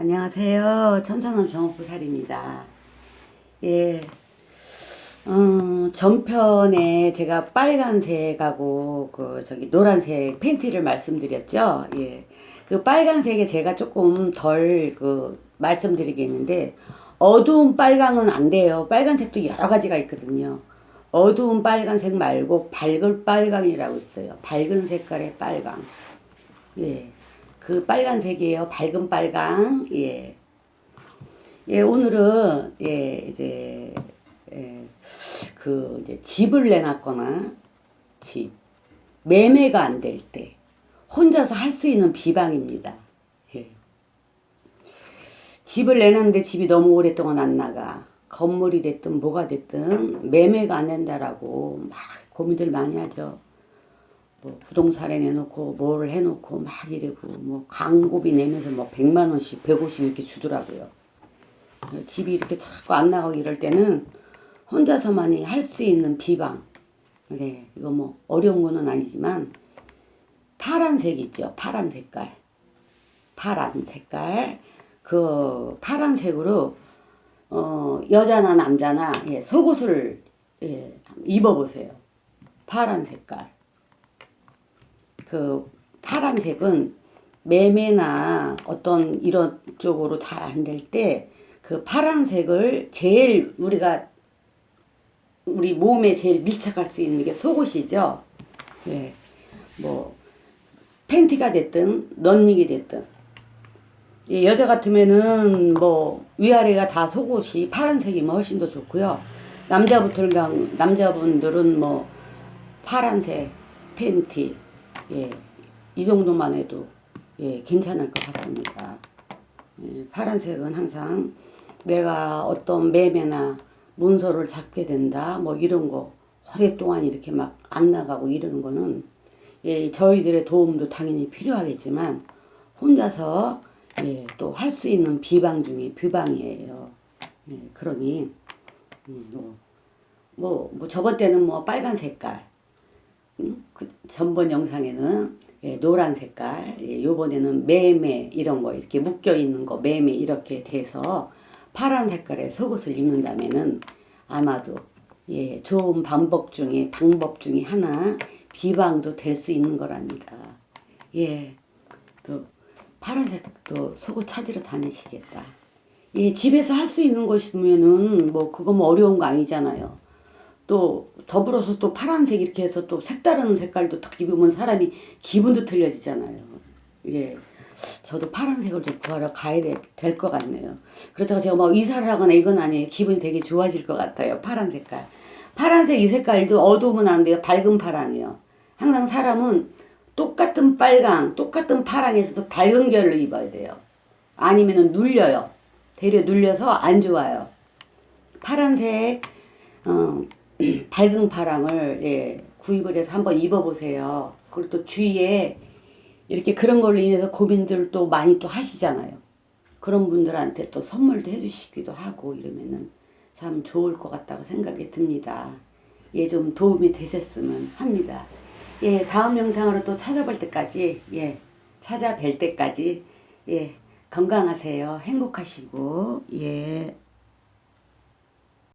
안녕하세요. 천산원 정업부살입니다. 예, 어, 전편에 제가 빨간색하고 그 저기 노란색 팬티를 말씀드렸죠. 예, 그 빨간색에 제가 조금 덜 그 말씀드리겠는데 어두운 빨강은 안 돼요. 빨간색도 여러 가지가 있거든요. 어두운 빨간색 말고 밝은 빨강이라고 있어요. 밝은 색깔의 빨강. 예. 그 빨간색이에요. 밝은 빨강. 예. 예, 오늘은 예, 이제 예, 그 이제 집을 내놨거나 집 매매가 안 될 때 혼자서 할 수 있는 비방입니다. 예. 집을 내놨는데 집이 너무 오랫동안 안 나가. 건물이 됐든 뭐가 됐든 매매가 안 된다라고 막 고민들 많이 하죠. 뭐 부동산에 내놓고 뭐를 해놓고 막 이러고 뭐 광고비 내면서 뭐 100만 원씩 150 이렇게 주더라고요. 집이 이렇게 자꾸 안 나가고 이럴 때는 혼자서만이 할 수 있는 비방. 네, 이거 뭐 어려운 거는 아니지만 파란색 있죠. 파란 색깔. 파란 색깔. 그 파란색으로 어 여자나 남자나 예, 속옷을 예, 입어보세요. 파란 색깔. 그 파란색은 매매나 어떤 이런 쪽으로 잘 안 될 때 그 파란색을 제일 우리가 우리 몸에 제일 밀착할 수 있는 게 속옷이죠. 예. 뭐 팬티가 됐든 런닝이 됐든 예, 여자 같으면은 뭐 위아래가 다 속옷이 파란색이면 훨씬 더 좋고요. 남자분들 남자분들은 뭐 파란색 팬티 예, 이 정도만 해도 예, 괜찮을 것 같습니다. 예, 파란색은 항상 내가 어떤 매매나 문서를 잡게 된다, 뭐 이런 거 오랫동안 이렇게 막 안 나가고 이러는 거는 예, 저희들의 도움도 당연히 필요하겠지만 혼자서 예, 또 할 수 있는 비방 중에 비방이에요. 예, 그러니 음, 뭐, 뭐, 뭐 저번 때는 뭐 빨간 색깔, 전번 영상에는 예, 노란 색깔, 예, 요번에는 매매 이런 거 이렇게 묶여 있는 거 매매 이렇게 돼서 파란 색깔의 속옷을 입는다면은 아마도 예, 좋은 방법 중에 방법 중에 하나 비방도 될 수 있는 거랍니다. 예, 또 파란색도 속옷 찾으러 다니시겠다. 예, 집에서 할 수 있는 것이면은 뭐 그거 뭐 어려운 거 아니잖아요. 또 더불어서 또 파란색 이렇게 해서 또 색다른 색깔도 딱 입으면 사람이 기분도 틀려지잖아요. 예. 저도 파란색을 좀 구하러 가야 될 것 같네요. 그렇다고 제가 막 이사를 하거나 이건 아니에요. 기분이 되게 좋아질 것 같아요. 파란 색깔. 파란색 이 색깔도 어두우면 안 돼요. 밝은 파랑이요. 항상 사람은 똑같은 빨강, 똑같은 파랑에서도 밝은 결로 입어야 돼요. 아니면은 눌려요. 되려 눌려서 안 좋아요. 파란색, 어, 밝은 파랑을 예, 구입을 해서 한번 입어보세요. 그리고 또 주위에 이렇게 그런 걸로 인해서 고민들 또 많이 또 하시잖아요. 그런 분들한테 또 선물도 해주시기도 하고 이러면은 참 좋을 것 같다고 생각이 듭니다. 예, 좀 도움이 되셨으면 합니다. 예, 다음 영상으로 또 찾아볼 때까지, 예, 찾아뵐 때까지, 예, 건강하세요. 행복하시고, 예.